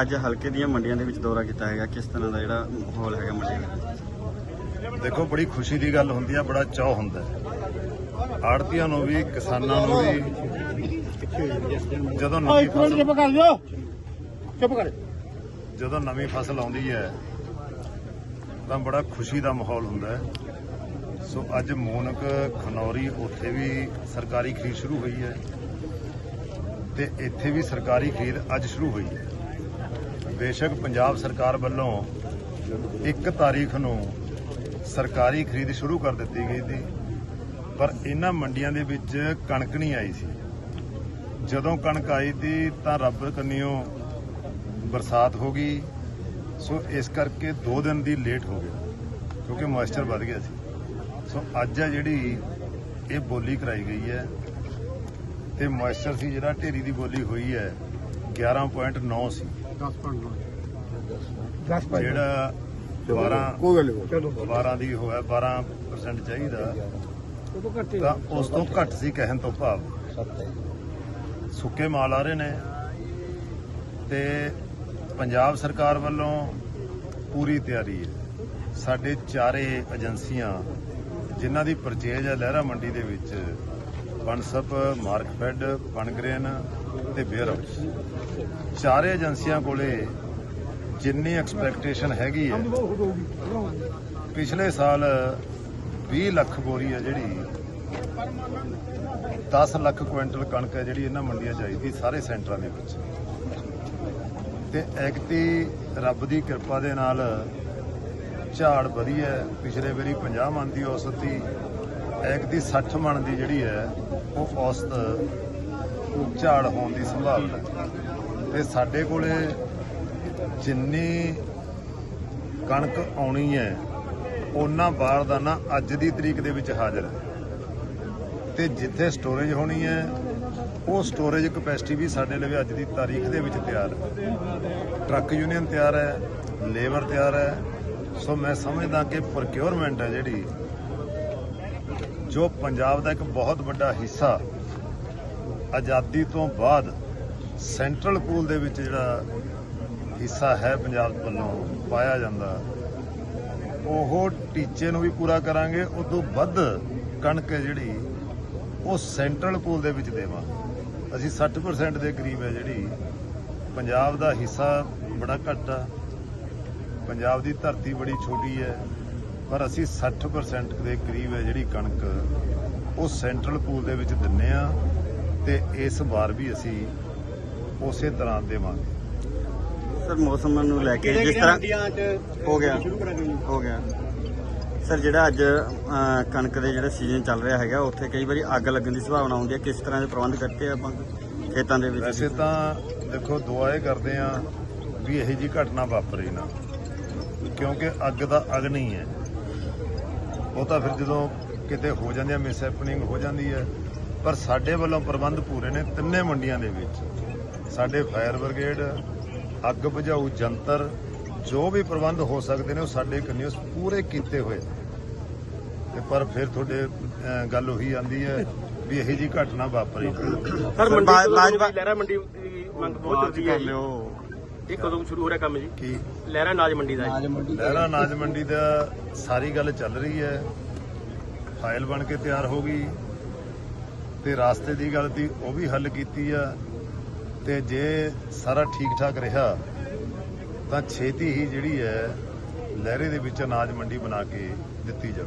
ਅੱਜ ਹਲਕੇ ਦੀਆਂ ਮੰਡੀਆਂ ਦੇ ਵਿੱਚ ਦੌਰਾ ਕੀਤਾ ਹੈਗਾ। ਕਿਸ ਤਰ੍ਹਾਂ ਦਾ ਜਿਹੜਾ ਮਾਹੌਲ ਹੈਗਾ ਮੰਡੀ ਦਾ ਦੇਖੋ ਬੜੀ ਖੁਸ਼ੀ ਦੀ ਗੱਲ ਹੁੰਦੀ ਆ ਬੜਾ ਚਾਅ ਹੁੰਦਾ ਆੜਤੀਆਂ ਨੂੰ ਵੀ ਕਿਸਾਨਾਂ ਨੂੰ ਵੀ ਜਦੋਂ ਨਵੀਂ ਫਸਲ ਚੁੱਪ ਕਰ ਜਾਓ। ਚੁੱਪ ਕਰ। ਜਦੋਂ ਨਵੀਂ ਫਸਲ ਆਉਂਦੀ ਹੈ ਤਾਂ ਬੜਾ ਖੁਸ਼ੀ ਦਾ ਮਾਹੌਲ ਹੁੰਦਾ ਹੈ। ਸੋ ਅੱਜ ਮੂਨਕ ਖਨੌਰੀ ਉੱਥੇ ਵੀ ਸਰਕਾਰੀ ਖਰੀਦ ਸ਼ੁਰੂ ਹੋਈ ਹੈ ਤੇ ਇੱਥੇ ਵੀ ਸਰਕਾਰੀ ਖਰੀਦ ਅੱਜ ਸ਼ੁਰੂ ਹੋਈ ਹੈ। ਬੇਸ਼ੱਕ ਪੰਜਾਬ ਸਰਕਾਰ ਵੱਲੋਂ ਇੱਕ ਤਾਰੀਖ ਨੂੰ ਸਰਕਾਰੀ ਖਰੀਦ ਸ਼ੁਰੂ ਕਰ ਦਿੱਤੀ ਗਈ ਸੀ, ਪਰ ਇਹਨਾਂ ਮੰਡੀਆਂ ਦੇ ਵਿੱਚ ਕਣਕ ਨਹੀਂ ਆਈ ਸੀ। ਜਦੋਂ ਕਣਕ ਆਈ ਸੀ ਤਾਂ ਰੱਬ ਕੰਨਿਓ ਬਰਸਾਤ ਹੋ ਗਈ, ਸੋ ਇਸ ਕਰਕੇ 2 ਦਿਨ ਦੀ ਲੇਟ ਹੋ ਗਿਆ ਕਿਉਂਕਿ ਮੋਇਸਚਰ ਵੱਧ ਗਿਆ ਸੀ। ਸੋ ਅੱਜ ਆ ਜਿਹੜੀ ਇਹ ਬੋਲੀ ਕਰਾਈ ਗਈ ਹੈ, ਤੇ ਮੋਇਸਚਰ ਸੀ ਜਿਹੜਾ ਢੇਰੀ ਦੀ ਬੋਲੀ ਹੋਈ ਹੈ 11.9 ਸੀ। 10 ਪੰਡ 10 ਜਿਹੜਾ 12 ਕੋਈ ਗੱਲ ਨਹੀਂ। ਚਲੋ। 12 ਦੀ ਹੋਇਆ 12% ਚਾਹੀਦਾ। ਉਹ ਘੱਟੇ ਤਾਂ ਉਸ ਤੋਂ ਘੱਟ ਸੀ ਕਹਿਣ ਤੋਂ ਭਾਵ। ਸੁੱਕੇ ਮਾਲ ਆ ਰਹੇ ਨੇ। ਤੇ ਪੰਜਾਬ ਸਰਕਾਰ ਵੱਲੋਂ ਪੂਰੀ ਤਿਆਰੀ ਹੈ। ਸਾਡੇ ਚਾਰੇ ਏਜੰਸੀਆਂ ਜਿਨ੍ਹਾਂ ਦੀ ਪਰਚੇਜ ਹੈ ਲਹਿਰਾ ਮੰਡੀ ਦੇ ਵਿੱਚ ਪਨਸਪ ਮਾਰਕਫੈਡ ਪਨਗ੍ਰੇਨ ਤੇ ਬੇਅਰ ਹਾਊਸ। ਚਾਰੇ ਏਜੰਸੀਆਂ ਕੋਲੇ ਜਿੰਨੀ ਐਕਸਪੈਕਟੇਸ਼ਨ ਹੈਗੀ ਹੈ, ਪਿਛਲੇ ਸਾਲ 20 ਲੱਖ ਬੋਰੀ ਹੈ ਜਿਹੜੀ 10 ਲੱਖ ਕੁਇੰਟਲ ਕਣਕ ਹੈ ਜਿਹੜੀ ਇਹਨਾਂ ਮੰਡੀਆਂ ਚਾਹੀਦੀ ਸਾਰੇ ਸੈਂਟਰਾਂ ਦੇ ਵਿੱਚ। ਤੇ ਐਕਤੀ ਰੱਬ ਦੀ ਕਿਰਪਾ ਦੇ ਨਾਲ ਝਾੜ ਵਧੀਆ ਪਿਛਲੇ ਵਾਰੀ 50 ਮਨ ਦੀ ਔਸਤ ਸੀ ਐਕ ਦੀ 60 ਮਣ ਦੀ ਜਿਹੜੀ ਹੈ, ਉਹ ਔਸਤ ਝਾੜ ਹੋਣ ਦੀ ਸੰਭਾਵਨਾ ਹੈ। ਤੇ ਸਾਡੇ ਕੋਲੇ ਜਿੰਨੀ ਕਣਕ ਆਉਣੀ ਹੈ, ਉਹਨਾਂ ਬਾਰਦਾਨਾ ਅੱਜ ਦੀ ਤਰੀਕ ਦੇ ਵਿੱਚ ਹਾਜ਼ਰ ਹੈ। ਤੇ ਜਿੱਥੇ ਸਟੋਰੇਜ ਹੋਣੀ ਹੈ, ਉਹ ਸਟੋਰੇਜ ਕਪੈਸਿਟੀ ਵੀ ਸਾਡੇ ਲਈ ਅੱਜ ਦੀ ਤਾਰੀਖ ਦੇ ਵਿੱਚ ਤਿਆਰ ਹੈ। ਟਰੱਕ ਯੂਨੀਅਨ ਤਿਆਰ ਹੈ, ਲੇਬਰ ਤਿਆਰ ਹੈ। ਸੋ ਮੈਂ ਸਮਝਦਾ ਕਿ ਪ੍ਰੋਕਿਉਰਮੈਂਟ ਹੈ ਜਿਹੜੀ ਜੋ ਪੰਜਾਬ ਦਾ ਇੱਕ ਬਹੁਤ ਵੱਡਾ ਹਿੱਸਾ ਆਜ਼ਾਦੀ ਤੋਂ ਬਾਅਦ ਸੈਂਟਰਲ ਪੂਲ ਦੇ ਵਿੱਚ ਜਿਹੜਾ ਹਿੱਸਾ ਹੈ ਪੰਜਾਬ ਵੱਲੋਂ ਪਾਇਆ ਜਾਂਦਾ, ਉਹ ਟੀਚੇ ਨੂੰ ਵੀ ਪੂਰਾ ਕਰਾਂਗੇ, ਉਦੋਂ ਵੱਧ ਕਣਕ ਹੈ ਜਿਹੜੀ, ਉਹ ਸੈਂਟਰਲ ਪੂਲ ਦੇ ਵਿੱਚ ਦੇਵਾਂ ਅਸੀਂ 60% ਦੇ ਕਰੀਬ ਹੈ ਜਿਹੜੀ, ਪੰਜਾਬ ਦਾ ਹਿੱਸਾ ਬੜਾ ਘੱਟ ਆ, ਪੰਜਾਬ ਦੀ ਧਰਤੀ ਬੜੀ ਛੋਟੀ ਹੈ ਪਰ ਅਸੀਂ 60% ਦੇ ਕਰੀਬ ਹੈ ਜਿਹੜੀ ਕਣਕ ਉਹ ਸੈਂਟਰਲ ਪੂਲ ਦੇ ਵਿੱਚ ਦਿੰਨੇ ਆ ਤੇ ਇਸ ਵਾਰ ਵੀ ਅਸੀਂ ਉਸੇ ਤਰ੍ਹਾਂ ਦੇਵਾਂਗੇ। ਸਰ ਮੌਸਮ ਨੂੰ ਲੈ ਕੇ ਜਿਸ ਤਰ੍ਹਾਂ ਹੋ ਗਿਆ। ਹੋ? ਗਿਆ। ਸਰ ਜਿਹੜਾ ਅੱਜ ਕਣਕ ਦੇ ਜਿਹੜਾ ਸੀਜ਼ਨ ਚੱਲ ਰਿਹਾ ਹੈਗਾ ਉੱਥੇ ਕਈ ਵਾਰੀ ਅੱਗ ਲੱਗਣ ਦੀ ਸੰਭਾਵਨਾ ਹੁੰਦੀ ਹੈ। ਕਿਸ ਤਰ੍ਹਾਂ ਦੇ ਪ੍ਰਬੰਧ ਕਰਤੇ ਆਪਾਂ? ਖੇਤਾਂ ਦੇ ਵਿੱਚ? ਵੈਸੇ ਤਾਂ ਦੇਖੋ ਦੁਆ ਇਹ ਕਰਦੇ ਆ ਵੀ ਇਹੋ ਜੀ ਘਟਨਾ ਵਾਪਰੇ ਨਾ। ਕਿਉਂਕਿ ਅੱਗ ਦਾ ਅਗ ਨਹੀਂ ਹੈ। ਉਹ ਤਾਂ ਫਿਰ ਜਦੋਂ ਕਿਤੇ ਹੋ ਜਾਂਦੀ ਹੈ ਮਿਸ ਹੈਪਨਿੰਗ ਹੋ ਜਾਂਦੀ ਹੈ ਪਰ ਸਾਡੇ ਵੱਲੋਂ ਪ੍ਰਬੰਧ ਪੂਰੇ ਨੇ ਤਿੰਨੇ ਮੰਡੀਆਂ ਦੇ ਵਿੱਚ। ਸਾਡੇ ਫਾਇਰ ਬ੍ਰਿਗੇਡ ਅੱਗ ਬੁਝਾਊ ਜੰਤਰ ਜੋ ਵੀ ਪ੍ਰਬੰਧ ਹੋ ਸਕਦੇ ਨੇ ਉਹ ਸਾਡੇ ਕੰਨਿਓ ਪੂਰੇ ਕੀਤੇ ਹੋਏ। ਤੇ ਪਰ ਫਿਰ ਤੁਹਾਡੇ ਗੱਲ ਉਹੀ ਆਂਦੀ ਹੈ ਵੀ ਇਹੋ ਜੀ ਘਟਨਾ ਵਾਪਰੀ। ਸਰ ਮੰਡੀ ਬਾਜ- ਤੋਂ ਬਾਜ- ਲਹਿਰਾ ਮੰਡੀ ਦੀ ਮੰਗ ਬਹੁਤ ਚੱਲਦੀ ਹੈ ਇਹ ਕਦੋਂ ਸ਼ੁਰੂ ਹੋ ਰਿਹਾ ਕੰਮ ਜੀ? ਕੀ? ਲਹਿਰਾ ਨਾਜ ਮੰਡੀ ਦਾ ਲਹਿਰਾ ਅਨਾਜ ਮੰਡੀ ਦਾ ਸਾਰੀ ਗੱਲ ਚੱਲ ਰਹੀ ਹੈ। ਫਾਈਲ ਬਣ ਕੇ ਤਿਆਰ ਹੋ ਗਈ। ਤੇ ਰਾਸਤੇ ਦੀ ਗੱਲ ਦੀ ਉਹ ਵੀ ਹੱਲ ਕੀਤੀ ਆ। ਤੇ ਜੇ ਸਾਰਾ ਠੀਕ ਠਾਕ ਰਿਹਾ ਤਾਂ ਛੇਤੀ ਹੀ ਜਿਹੜੀ ਹੈ ਲਹਿਰੇ ਦੇ ਵਿੱਚ ਅਨਾਜ ਮੰਡੀ ਬਣਾ ਕੇ ਦਿੱਤੀ ਜਾਊ